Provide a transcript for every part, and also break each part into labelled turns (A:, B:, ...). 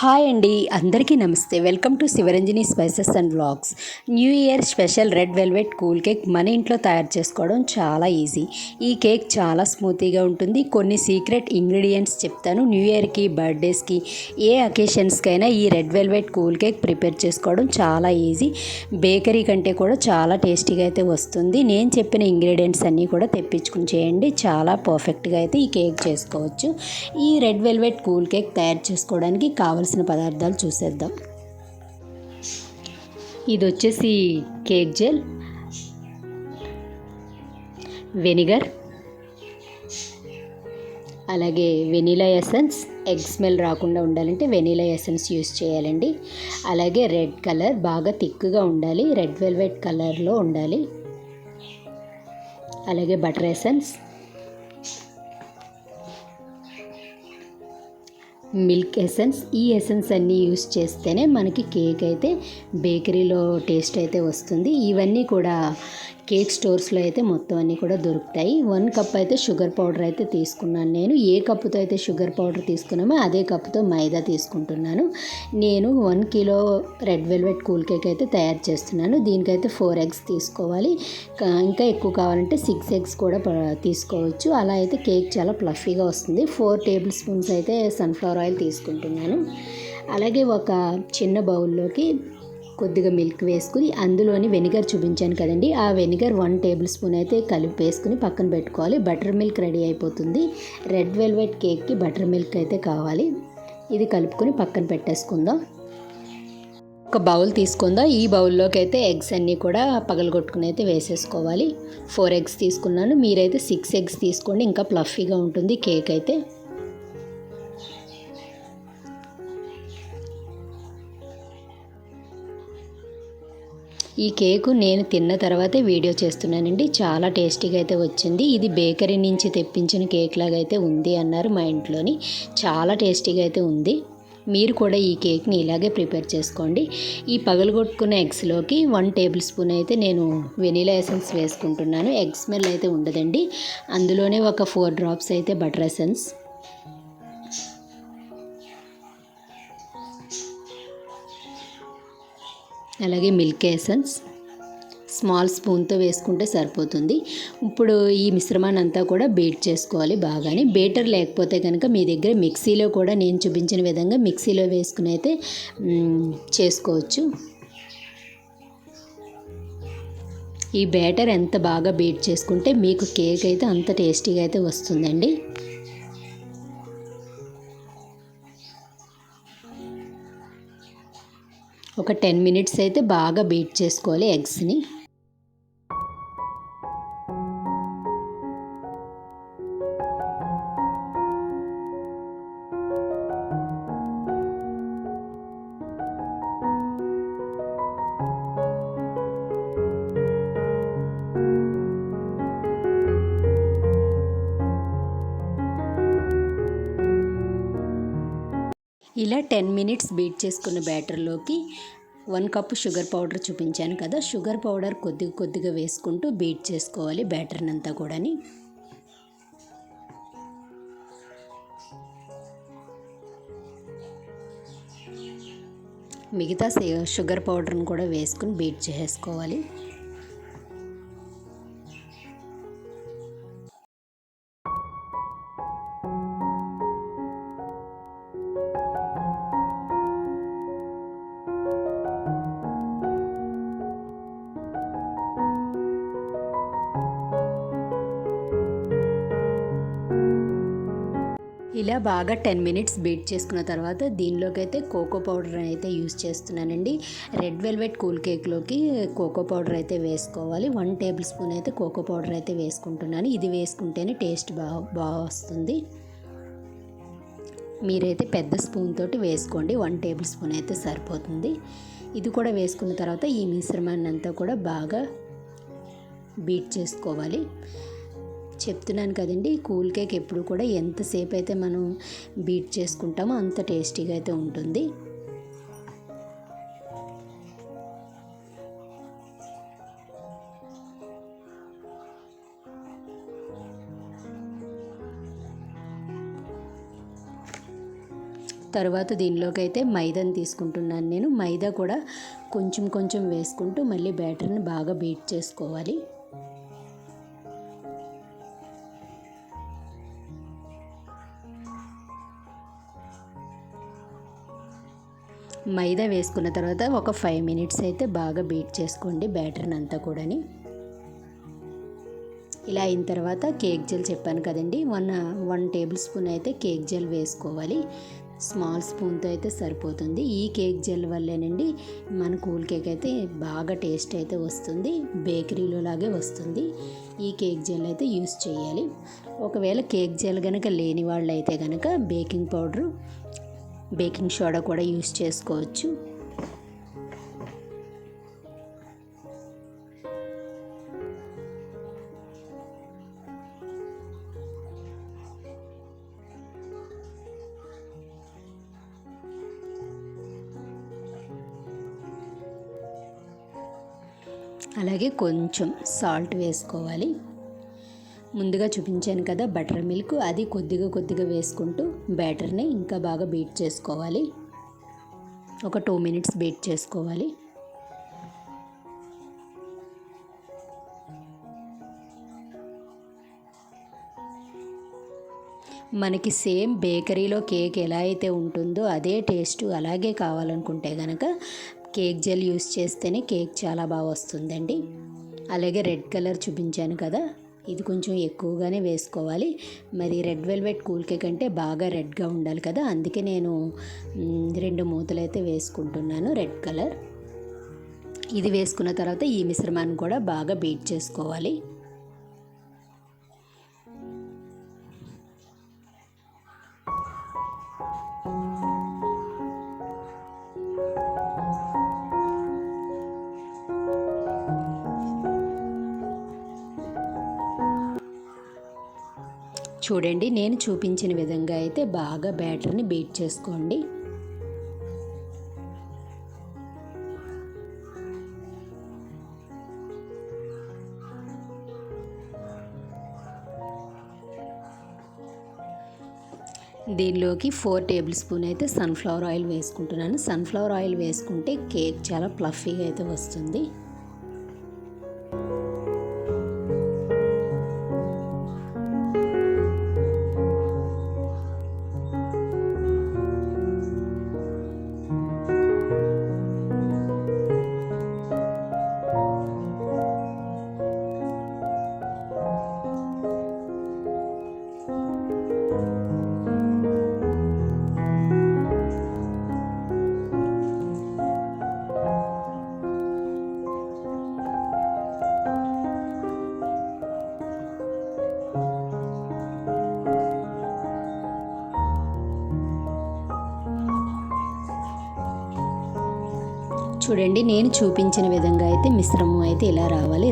A: Hi అండి అందరికీ నమస్తే. Welcome to Sivaranjani spices and vlogs. New year special red velvet cool cake మన ఇంట్లో తయారు చేసుకోవడం చాలా ఈజీ. ఈ కేక్ చాలా స్మూతీగా ఉంటుంది. కొన్ని సీక్రెట్ ఇంగ్రీడియంట్స్ చెప్తాను. న్యూ ఇయర్కి బర్త్డేస్కి ఏ అకేషన్స్కైనా ఈ red velvet cool cake prepare చేసుకోవడం చాలా ఈజీ. బేకరీ కంటే కూడా చాలా టేస్టీగా అయితే వస్తుంది. నేను చెప్పిన ఇంగ్రీడియంట్స్ అన్నీ కూడా తెప్పించుకుని చేయండి. చాలా పర్ఫెక్ట్గా అయితే ఈ కేక్ చేసుకోవచ్చు. ఈ రెడ్ వెల్వెట్ కూల్ కేక్ తయారు చేసుకోవడానికి కావాల్సిన పదార్థాలు చూసేద్దాం. ఇది వచ్చేసి కేక్ జెల్ వెనిగర్ అలాగే వెనీలా ఎసెన్స్. ఎగ్ స్మెల్ రాకుండా ఉండాలంటే వెనీలా ఎసెన్స్ యూస్ చేయాలండి. అలాగే రెడ్ కలర్ బాగా థిక్గా ఉండాలి రెడ్ వెల్వెట్ కలర్లో ఉండాలి. అలాగే బటర్ ఎసెన్స్. Milk essence. ఈ ఎసెన్స్ అన్నీ యూస్ చేస్తేనే మనకి కేక్ అయితే బేకరీలో టేస్ట్ అయితే వస్తుంది. ఇవన్నీ కూడా కేక్ స్టోర్స్లో అయితే మొత్తం అన్నీ కూడా దొరుకుతాయి. వన్ కప్ అయితే షుగర్ పౌడర్ అయితే తీసుకున్నాను నేను. ఏ కప్పుతో అయితే షుగర్ పౌడర్ తీసుకున్నామో అదే కప్పుతో మైదా తీసుకుంటున్నాను. నేను one kilo red velvet cool cake అయితే తయారు చేస్తున్నాను. దీనికైతే ఫోర్ ఎగ్స్ తీసుకోవాలి. కా- ఇంకా ఎక్కువ కావాలంటే సిక్స్ ఎగ్స్ కూడా తీసుకోవచ్చు. అలా అయితే కేక్ చాలా ప్లఫీగా వస్తుంది. ఫోర్ టేబుల్ స్పూన్స్ అయితే సన్ఫ్లవర్ ఆయిల్ తీసుకుంటున్నాను. అలాగే ఒక చిన్న బౌల్లోకి కొద్దిగా మిల్క్ వేసుకుని అందులోని వెనిగర్ చూపించాను కదండి. ఆ వెనిగర్ వన్ టేబుల్ స్పూన్ అయితే కలిపి వేసుకుని పక్కన పెట్టుకోవాలి. బటర్ మిల్క్ రెడీ అయిపోతుంది. రెడ్ వెల్వెట్ కేక్కి బటర్ మిల్క్ అయితే కావాలి. ఇది కలుపుకొని పక్కన పెట్టేసుకుందాం. ఒక బౌల్ తీసుకుందాం. ఈ బౌల్లోకి అయితే ఎగ్స్ అన్నీ కూడా పగలగొట్టుకుని అయితే వేసేసుకోవాలి. ఫోర్ ఎగ్స్ తీసుకున్నాను. మీరైతే సిక్స్ ఎగ్స్ తీసుకోండి. ఇంకా ప్లఫీగా ఉంటుంది కేక్ అయితే. ఈ కేకు నేను తిన్న తర్వాతే వీడియో చేస్తున్నానండి. చాలా టేస్టీగా అయితే వచ్చింది. ఇది బేకరీ నుంచి తెప్పించిన కేక్ లాగా అయితే ఉంది అన్నారు మా ఇంట్లోని. చాలా టేస్టీగా అయితే ఉంది. మీరు కూడా ఈ కేక్ని ఇలాగే ప్రిపేర్ చేసుకోండి. ఈ పగలగొట్టుకున్న ఎగ్స్లోకి వన్ టేబుల్ స్పూన్ అయితే నేను వెనీలా ఎసెన్స్ వేసుకుంటున్నాను. ఎగ్ స్మెల్ అయితే ఉండదండి. అందులోనే ఒక ఫోర్ డ్రాప్స్ అయితే బటర్ ఎసెన్స్. అలాగే మిల్క్ ఎసెన్స్ స్మాల్ స్పూన్తో వేసుకుంటే సరిపోతుంది. ఇప్పుడు ఈ మిశ్రమాన్ని అంతా కూడా బీట్ చేసుకోవాలి బాగానే. బేటర్ లేకపోతే కనుక మీ దగ్గర మిక్సీలో కూడా నేను చూపించిన విధంగా మిక్సీలో వేసుకుని అయితే చేసుకోవచ్చు. ఈ బ్యాటర్ ఎంత బాగా బీట్ చేసుకుంటే మీకు కేక్ అయితే అంత టేస్టీగా అయితే వస్తుందండి. ఒక టెన్ మినిట్స్ అయితే బాగా బీట్ చేసుకోవాలి ఎగ్స్ని. ఇలా టెన్ మినిట్స్ బీట్ చేసుకున్న బ్యాటర్లోకి వన్ కప్ షుగర్ పౌడర్ చూపించాను కదా. షుగర్ పౌడర్ కొద్దిగా కొద్దిగా వేసుకుంటూ బీట్ చేసుకోవాలి బ్యాటర్ని అంతా కూడాని. మిగతా సే- షుగర్ పౌడర్ని కూడా వేసుకుని బీట్ చేసుకోవాలి ఇలా బాగా టెన్ మినిట్స్ బీట్ చేసుకున్న తర్వాత దీనిలోకి అయితే కోకో పౌడర్ అయితే యూస్ చేస్తున్నానండి. రెడ్ వెల్వెట్ కూల్ కేక్లోకి కోకో పౌడర్ అయితే వేసుకోవాలి. వన్ టేబుల్ స్పూన్ అయితే కోకో పౌడర్ అయితే వేసుకుంటున్నాను. ఇది వేసుకుంటేనే టేస్ట్ బాగా బాగా వస్తుంది. మీరైతే పెద్ద స్పూన్ తోటి వేసుకోండి. వన్ టేబుల్ స్పూన్ అయితే సరిపోతుంది. ఇది కూడా వేసుకున్న తర్వాత ఈ మిశ్రమాన్ని అంతా కూడా బాగా బీట్ చేసుకోవాలి. చెప్తున్నాను కదండి కూల్ కేక్ ఎప్పుడు కూడా ఎంతసేపు అయితే మనం బీట్ చేసుకుంటామో అంత టేస్టీగా అయితే ఉంటుంది. తర్వాత దీనిలోకి అయితే మైదాని తీసుకుంటున్నాను నేను. మైదా కూడా కొంచెం కొంచెం వేసుకుంటూ మళ్ళీ బ్యాటర్ని బాగా బీట్ చేసుకోవాలి. మైదా వేసుకున్న తర్వాత ఒక ఫైవ్ మినిట్స్ అయితే బాగా బీట్ చేసుకోండి బ్యాటర్ని అంతా కూడాని. ఇలా అయిన తర్వాత కేక్ జెల్ చెప్పాను కదండి వన్ వన్ టేబుల్ స్పూన్ అయితే కేక్ జెల్ వేసుకోవాలి. స్మాల్ స్పూన్తో అయితే సరిపోతుంది. ఈ కేక్ జెల్ వల్లేనండి మన కూల్ కేక్ అయితే బాగా టేస్ట్ అయితే వస్తుంది బేకరీలో లాగే వస్తుంది. ఈ కేక్ జెల్ అయితే యూస్ చేయాలి. ఒకవేళ కేక్ జెల్ కనుక లేని వాళ్ళు అయితే కనుక బేకింగ్ పౌడరు బేకింగ్ సోడా కూడా యూస్ చేసుకోవచ్చు. అలాగే కొంచెం సాల్ట్ వేసుకోవాలి. ముందుగా చూపించాను కదా బటర్ మిల్క్. అది కొద్దిగా కొద్దిగా వేసుకుంటూ బ్యాటర్ని ఇంకా బాగా బీట్ చేసుకోవాలి. ఒక టూ మినిట్స్ బీట్ చేసుకోవాలి. మనకి సేమ్ బేకరీలో కేక్ ఎలా అయితే ఉంటుందో అదే టేస్ట్ అలాగే కావాలనుకుంటే కనుక కేక్ జెల్ యూస్ చేస్తేనే కేక్ చాలా బాగా వస్తుందండి. అలాగే రెడ్ కలర్ చూపించాను కదా. ఇది కొంచెం ఎక్కువగానే వేసుకోవాలి. మరి రెడ్ వెల్వెట్ కూల్ కేక్ అంటే బాగా రెడ్గా ఉండాలి కదా. అందుకే నేను రెండు మూతలు అయితే వేసుకుంటున్నాను రెడ్ కలర్. ఇది వేసుకున్న తర్వాత ఈ మిశ్రమాన్ని కూడా బాగా బీట్ చేసుకోవాలి. చూడండి నేను చూపించిన విధంగా అయితే బాగా బ్యాటర్ని బీట్ చేసుకోండి. దీనిలోకి ఫోర్ టేబుల్ స్పూన్ అయితే సన్ఫ్లవర్ ఆయిల్ వేసుకుంటున్నాను. సన్ఫ్లవర్ ఆయిల్ వేసుకుంటే కేక్ చాలా ప్లఫీగా అయితే వస్తుంది. చూడండి నేను చూపించిన విధంగా అయితే మిశ్రమం అయితే ఇలా రావాలి.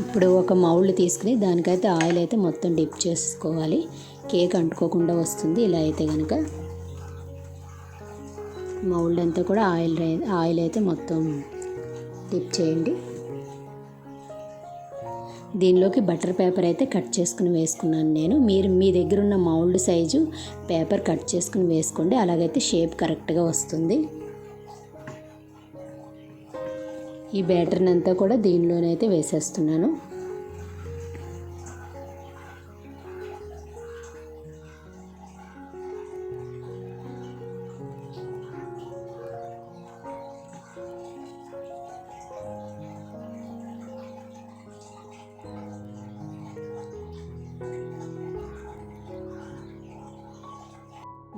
A: ఇప్పుడు ఒక మౌల్డ్ తీసుకుని దానికైతే ఆయిల్ అయితే మొత్తం డిప్ చేసుకోవాలి. కేక్ అంటుకోకుండా వస్తుంది. ఇలా అయితే కనుక మౌల్డ్ అంతా కూడా ఆయిల్ ఆయిల్ అయితే మొత్తం డిప్ చేయండి. దీనిలోకి బటర్ పేపర్ అయితే కట్ చేసుకుని వేసుకున్నాను నేను. మీరు మీ దగ్గర ఉన్న మౌల్డ్ సైజు పేపర్ కట్ చేసుకుని వేసుకోండి. అలాగైతే షేప్ కరెక్ట్గా వస్తుంది. ఈ బ్యాటర్ని అంతా కూడా దీనిలోనైతే వేసేస్తున్నాను.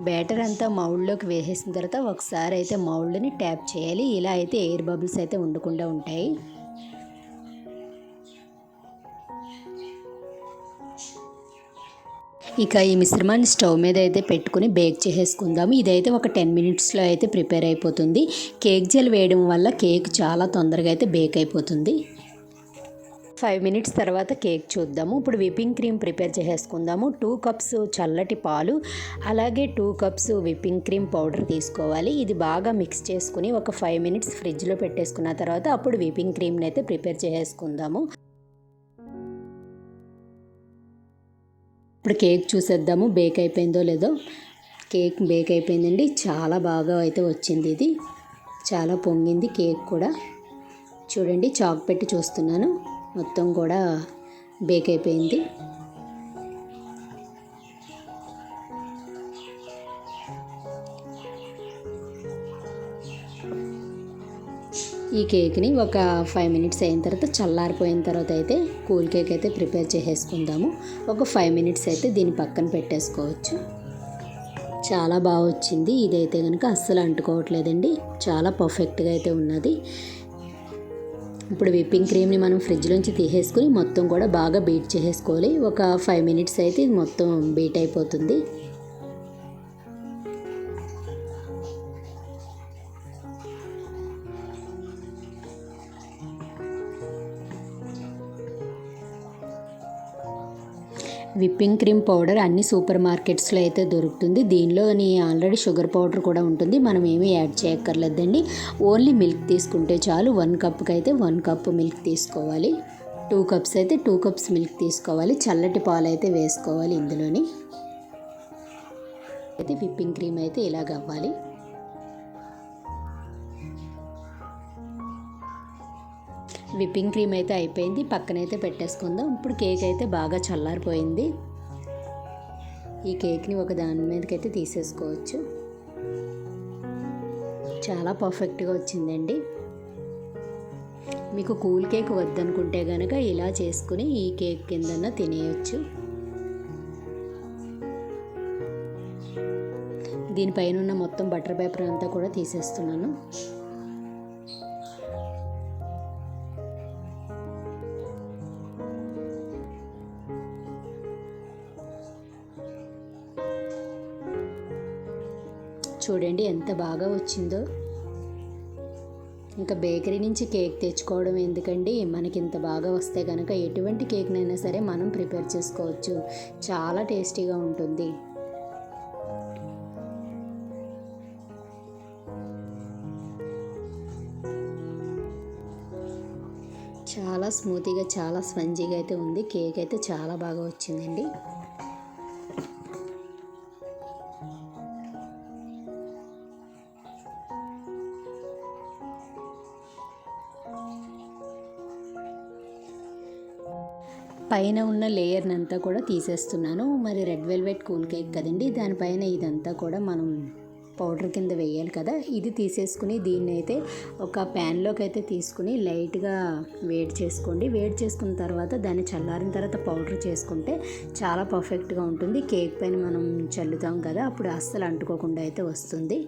A: బ్యాటర్ అంతా మౌల్డ్లోకి వేసేసిన తర్వాత ఒకసారి అయితే మౌల్డ్ని ట్యాప్ చేయాలి. ఇలా అయితే ఎయిర్ బబుల్స్ అయితే ఉండకుండా ఉంటాయి. ఇక ఈ మిశ్రమాన్ని స్టవ్ మీద అయితే పెట్టుకుని బేక్ చేసేసుకుందాము. ఇదైతే ఒక టెన్ మినిట్స్లో అయితే ప్రిపేర్ అయిపోతుంది. కేక్ జెల్ వేయడం వల్ల కేక్ చాలా తొందరగా అయితే బేక్ అయిపోతుంది. ఫైవ్ మినిట్స్ తర్వాత కేక్ చూద్దాము. ఇప్పుడు విప్పింగ్ క్రీమ్ ప్రిపేర్ చేసేసుకుందాము. టూ కప్స్ చల్లటి పాలు అలాగే two cups whipping cream powder తీసుకోవాలి. ఇది బాగా మిక్స్ చేసుకుని ఒక ఫైవ్ మినిట్స్ ఫ్రిడ్జ్లో పెట్టేసుకున్న తర్వాత అప్పుడు విప్పింగ్ క్రీమ్ని అయితే ప్రిపేర్ చేసేసుకుందాము. ఇప్పుడు కేక్ చూసేద్దాము. బేక్ అయిపోయిందో లేదో? కేక్ బేక్ అయిపోయిందండి. చాలా బాగా అయితే వచ్చింది ఇది. చాలా పొంగింది కేక్ కూడా. చూడండి చాక్ పెట్టి చూస్తున్నాను. మొత్తం కూడా బేక్ అయిపోయింది. ఈ కేక్ని ఒక ఫైవ్ మినిట్స్ అయిన తర్వాత చల్లారిపోయిన తర్వాత అయితే కూల్ కేక్ అయితే ప్రిపేర్ చేసేసుకుందాము. ఒక ఫైవ్ మినిట్స్ అయితే దీన్ని పక్కన పెట్టేసుకోవచ్చు. చాలా బాగా వచ్చింది. ఇదైతే కనుక అస్సలు అంటుకోవట్లేదండి. చాలా పర్ఫెక్ట్గా అయితే ఉన్నది. ఇప్పుడు విప్పింగ్ క్రీమ్ని మనం ఫ్రిడ్జ్ నుంచి తీసేసుకుని మొత్తం కూడా బాగా బీట్ చేసేసుకోవాలి. ఒక ఫైవ్ మినిట్స్ అయితే ఇది మొత్తం బీట్ అయిపోతుంది. విప్పింగ్ క్రీమ్ పౌడర్ అన్ని సూపర్ మార్కెట్స్లో అయితే దొరుకుతుంది. దీనిలోని ఆల్రెడీ షుగర్ పౌడర్ కూడా ఉంటుంది. మనం ఏమీ యాడ్ చేయక్కర్లేదండి. ఓన్లీ మిల్క్ తీసుకుంటే చాలు. వన్ కప్కి అయితే వన్ కప్ మిల్క్ తీసుకోవాలి. టూ కప్స్ అయితే టూ కప్స్ మిల్క్ తీసుకోవాలి. చల్లటి పాలు అయితే వేసుకోవాలి ఇందులోని. అయితే విప్పింగ్ క్రీమ్ అయితే ఇలాగ అవ్వాలి విప్పింగ్ క్రీమ్ అయితే అయిపోయింది. పక్కనైతే పెట్టేసుకుందాం. ఇప్పుడు కేక్ అయితే బాగా చల్లారిపోయింది. ఈ కేక్ని ఒక దాని మీదకైతే తీసేసుకోవచ్చు. చాలా పర్ఫెక్ట్గా వచ్చిందండి. మీకు కూల్ కేక్ వద్దనుకుంటే కనుక ఇలా చేసుకుని ఈ కేక్ కిందన్న తినేయచ్చు. దీనిపైన ఉన్న మొత్తం బటర్ పేపర్ అంతా కూడా తీసేస్తున్నాను. చూడండి ఎంత బాగా వచ్చిందో. ఇంకా బేకరీ నుంచి కేక్ తెచ్చుకోవడం ఎందుకండి? మనకి ఇంత బాగా వస్తే కనుక ఎటువంటి కేక్నైనా సరే మనం ప్రిపేర్ చేసుకోవచ్చు. చాలా టేస్టీగా ఉంటుంది. చాలా స్మూతీగా చాలా స్పంజీగా అయితే ఉంది. కేక్ అయితే చాలా బాగా వచ్చిందండి. పైన ఉన్న లేయర్ని అంతా కూడా తీసేస్తున్నాను. మరి రెడ్ వెల్వెట్ కూల్ కేక్ కదండి దానిపైన ఇదంతా కూడా మనం పౌడర్ కింద వేయాలి కదా. ఇది తీసేసుకుని దీన్ని అయితే ఒక ప్యాన్లోకి అయితే తీసుకుని లైట్గా వేడి చేసుకోండి. వేడి చేసుకున్న తర్వాత దాన్ని చల్లారిన తర్వాత పౌడర్ చేసుకుంటే చాలా పర్ఫెక్ట్గా ఉంటుంది. కేక్ పైన మనం చల్లుతాం కదా అప్పుడు అస్సలు అంటుకోకుండా అయితే వస్తుంది.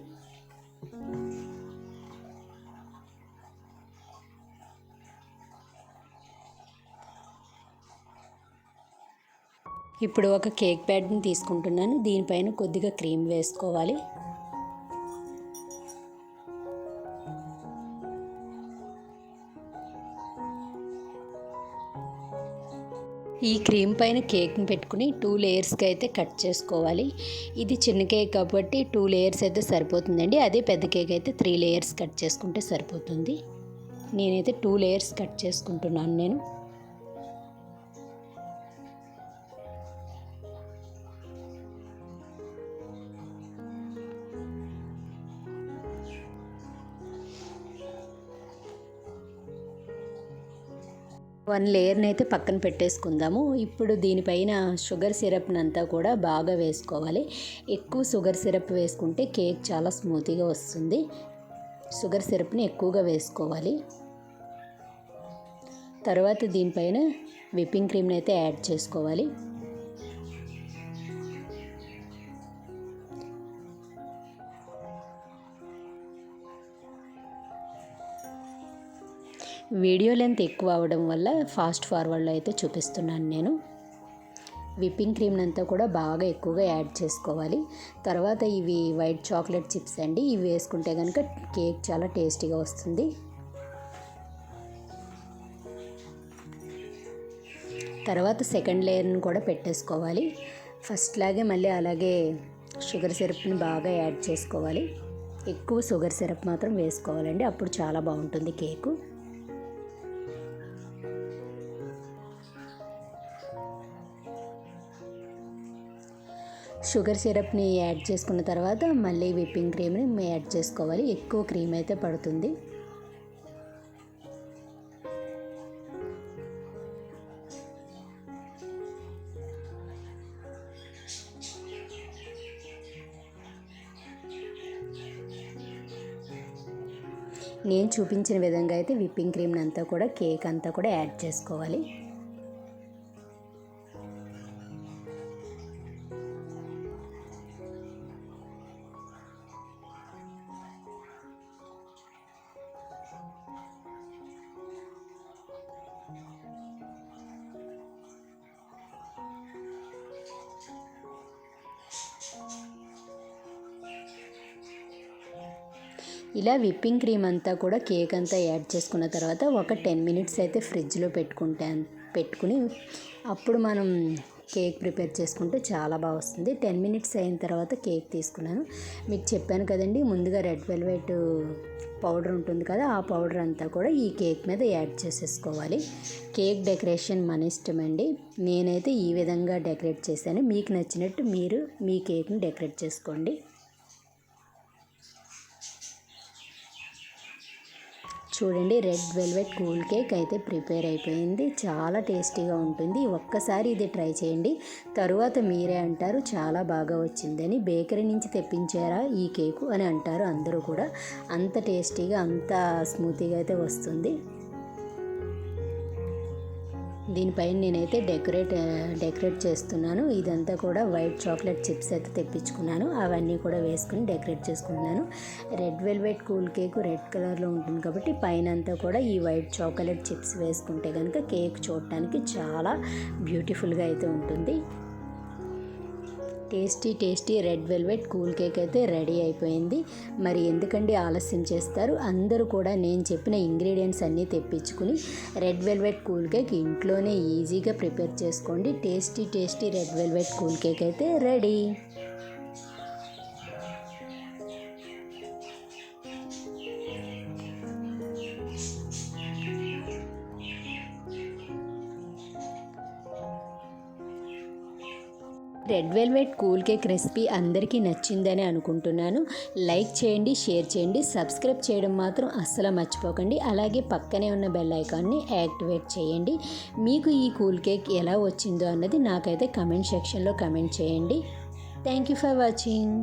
A: ఇప్పుడు ఒక కేక్ ప్యాడ్ని తీసుకుంటున్నాను. దీనిపైన కొద్దిగా క్రీమ్ వేసుకోవాలి. ఈ క్రీమ్ పైన కేక్ని పెట్టుకుని టూ లేయర్స్కి అయితే కట్ చేసుకోవాలి. ఇది చిన్న కేక్ కాబట్టి టూ లేయర్స్ అయితే సరిపోతుందండి. అదే పెద్ద కేక్ అయితే త్రీ లేయర్స్ కట్ చేసుకుంటే సరిపోతుంది. నేనైతే టూ లేయర్స్ కట్ చేసుకుంటున్నాను నేను. వన్ లేయర్ని అయితే పక్కన పెట్టేసుకుందాము. ఇప్పుడు దీనిపైన షుగర్ సిరప్ని అంతా కూడా బాగా వేసుకోవాలి. ఎక్కువ షుగర్ సిరప్ వేసుకుంటే కేక్ చాలా స్మూతీగా వస్తుంది. షుగర్ సిరప్ని ఎక్కువగా వేసుకోవాలి. తర్వాత దీనిపైన విప్పింగ్ క్రీమ్ని అయితే యాడ్ చేసుకోవాలి. వీడియో లెంత్ ఎక్కువ అవడం వల్ల ఫాస్ట్ ఫార్వర్డ్లో అయితే చూపిస్తున్నాను నేను. విప్పింగ్ క్రీమ్ అంతా కూడా బాగా ఎక్కువగా యాడ్ చేసుకోవాలి. తర్వాత ఇవి వైట్ చాక్లెట్ చిప్స్ అండి. ఇవి వేసుకుంటే కనుక కేక్ చాలా టేస్టీగా వస్తుంది. తర్వాత సెకండ్ లేయర్ని కూడా పెట్టేసుకోవాలి. ఫస్ట్ లాగే మళ్ళీ అలాగే షుగర్ సిరప్ని బాగా యాడ్ చేసుకోవాలి. ఎక్కువ షుగర్ సిరప్ మాత్రం వేసుకోవాలండి. అప్పుడు చాలా బాగుంటుంది కేకు. షుగర్ సిరప్ని యాడ్ చేసుకున్న తర్వాత మళ్ళీ విప్పింగ్ క్రీమ్ని యాడ్ చేసుకోవాలి. ఎక్కువ క్రీమ్ అయితే పడుతుంది. నేను చూపించిన విధంగా అయితే విప్పింగ్ క్రీమ్ అంతా కూడా కేక్ అంతా కూడా యాడ్ చేసుకోవాలి. ఇలా విప్పింగ్ క్రీమ్ అంతా కూడా కేక్ అంతా యాడ్ చేసుకున్న తర్వాత ఒక టెన్ మినిట్స్ అయితే ఫ్రిడ్జ్లో పెట్టుకుంటే పెట్టుకుని అప్పుడు మనం కేక్ ప్రిపేర్ చేసుకుంటే చాలా బాగా వస్తుంది. టెన్ మినిట్స్ అయిన తర్వాత కేక్ తీసుకున్నాను. మీకు చెప్పాను కదండి ముందుగా రెడ్ వెల్వెట్ పౌడర్ ఉంటుంది కదా ఆ పౌడర్ అంతా కూడా ఈ కేక్ మీద యాడ్ చేసేసుకోవాలి. కేక్ డెకరేషన్ మన ఇష్టం అండి. నేనైతే ఈ విధంగా డెకరేట్ చేశాను. మీకు నచ్చినట్టు మీరు మీ కేక్ని డెకరేట్ చేసుకోండి. చూడండి రెడ్ వెల్వెట్ కూల్ కేక్ అయితే ప్రిపేర్ అయిపోయింది. చాలా టేస్టీగా ఉంటుంది. ఒక్కసారి ఇది ట్రై చేయండి. తరువాత మీరే అంటారు చాలా బాగా వచ్చిందని. బేకరీ నుంచి తెప్పించారా ఈ కేకు అని అంటారు అందరూ కూడా. అంత టేస్టీగా అంత స్మూతీగా అయితే వస్తుంది. దీనిపైన నేనైతే డెకరేట్ డెకరేట్ చేస్తున్నాను. ఇదంతా కూడా వైట్ చాక్లెట్ చిప్స్ అయితే తెప్పించుకున్నాను. అవన్నీ కూడా వేసుకుని డెకరేట్ చేసుకుంటున్నాను. Red velvet cool cake red కలర్లో ఉంటుంది కాబట్టి పైన అంతా కూడా ఈ వైట్ చాక్లెట్ చిప్స్ వేసుకుంటే కనుక కేక్ చూడటానికి చాలా బ్యూటిఫుల్గా అయితే ఉంటుంది. Tasty tasty red velvet cool cake అయితే రెడీ అయిపోయింది. మరి ఎందుకండి ఆలస్యం చేస్తారు? అందరూ కూడా నేను చెప్పిన ఇంగ్రీడియంట్స్ అన్నీ తెప్పించుకుని రెడ్ వెల్వెట్ కూల్ కేక్ ఇంట్లోనే ఈజీగా ప్రిపేర్ చేసుకోండి. Tasty tasty red velvet cool cake అయితే ready. Red velvet cool cake recipe అందరికీ నచ్చిందని అనుకుంటున్నాను. లైక్ చేయండి షేర్ చేయండి సబ్స్క్రైబ్ చేయడం మాత్రం అస్సలు మర్చిపోకండి. అలాగే పక్కనే ఉన్న బెల్ ఐకాన్ని యాక్టివేట్ చేయండి. మీకు ఈ కూల్ కేక్ ఎలా వచ్చిందో అన్నది నాకైతే కమెంట్ సెక్షన్లో కమెంట్ చేయండి. Thank you for watching.